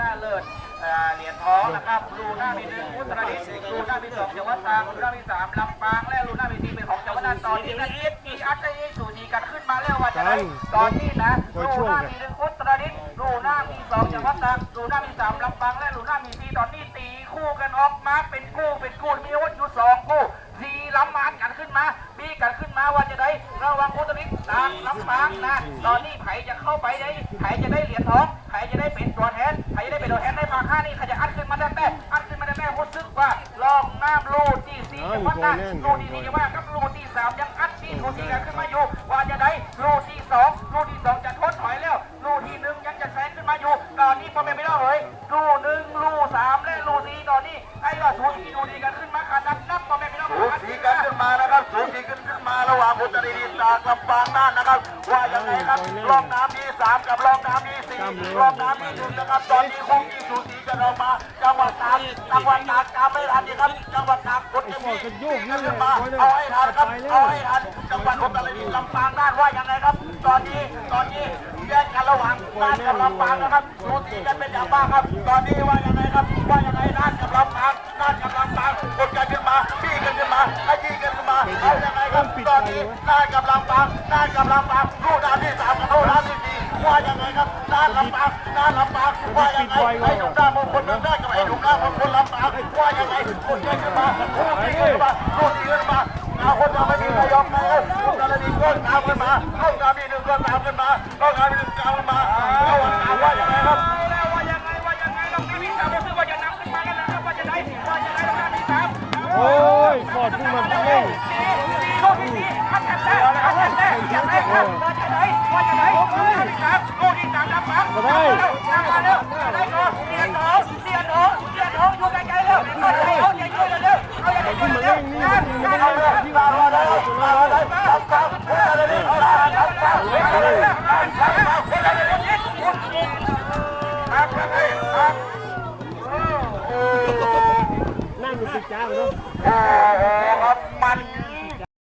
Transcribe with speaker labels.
Speaker 1: นะเลิศเอ่อเหรียญทองนะครับลูน่ามีหนึ่งอุตรดิตถ์ลูน่ามีสองจังหวัดตรังลูน่ามีสามลำปางและลูน่ามีสี่เป็นของจังหวัดน่านตอนนี้นักเก็ตมีอัตเตอร์สูนีกันขึ้นมาแล้วว่าจะได้ตอนนี้นะลูน่ามีหนึ่งอุตรดิตถ์ลูน่ามีสองจังหวัดตรังลูน่ามีสามลำปางและลูน่ามีสี่ตอนนี้ตีคู่กันออกมาเป็นคู่เป็นคู่มีอาวุธอยู่สองคู่สี่ลำมานกันขึ้นมาบีกันขึ้นมาว่าจะได้ระวังอุตรดิตถ์ตามลำปางนะตอนนี้ไผจะเข้าไปได้ไผจะได้เหรียญทองไผจะได้เป็นตัวแทนไผจะได้เป็นตัวแทนใน องน้ำลูที่สี่จังหวัดน่านลูที่สี่จังหวัดกับลูที่สามยังอัดที่ลูที่กันขึ้นมาอยู่ว่าจะได้ลูที่สองลูที่สองจะทดถอยแล้วลูที่หนึ่งยังจะแซงขึ้นมาอยู่ตอนนี้พอเป็นไม่ได้เลยลูหนึ่งลูสามและลูสี่ตอนนี้ไอ้ว่าสูสีดูดีกันขึ้นมาขนาดนับพอเป็นไม่ได้
Speaker 2: สูสีกันขึ้นมานะครับสูสีกันขึ้นมาระหว่างอุตรดิตถ์จากลำปางน่านนะครับ ว่ายังไงครับรองน้ำที่สามกับรองน้ำที่สี่รองน้ำที่หนึ่งนะครับตอนนี้คงที่สูสีกันออกมาจังหวัดตากจังหวัดตากตามไม่ทันนี่ครับ จังหวัดตากกดจะมีสีกันขึ้นมาเอาให้ทันครับเอาให้ทันจังหวัดอุตรดิตถ์ลำปางน่านว่ายังไงครับ ตอนนี้ตอนนี้แยกกันระหว่างน่านกับลำปางนะครับสูสีกันเป็นอย่างมากครับ ตอนนี้ว่ายังไงครับว่ายังไงน่านกับลำปางน่านกับลำปางกดกันขึ้นมาพี่กันขึ้นมาขยี้กันขึ้นมาเอายังไงครับตอนนี้น่านกับลำปางน่านกับลำปางลูกน้ำที่สามกับลูกน้ำที่สี่ว่ายังไงครับน่านลำปางน่านลำปางว่ายังไงไอ้ดุด้ามงคลดุด้ากับไอ้ดุด้ามงคลลำปางว่ายังไงกดกันขึ้นมา มาลูกนี้ขึ้นมาเอาคนจะไม่มีใครยอมใครเลยลูกน้ำที่ก้นตามขึ้นมาลูกน้ำที่หนึ่งก้นตามขึ้นมาลูกน้ำที่หนึ่งตามขึ้นมาเอาวันตามว่างไงครับ
Speaker 1: แล้วว่ายังไงว่ายังไงลองน้ำที่สามรู้สึกว่าจะนำขึ้นมาแล้วนะครับว่าจะได้ว่าจะได้ลองน้ำที่สาม
Speaker 3: โอ้ยฟอดขึ้นมาเร่ง
Speaker 1: ลูกที่สี่อัดแทนแท้อัดแทนแท้อยางไรครับว่าจะได้ว่าจะได้ นั่งอยู่
Speaker 3: ติดจ้าเนาะ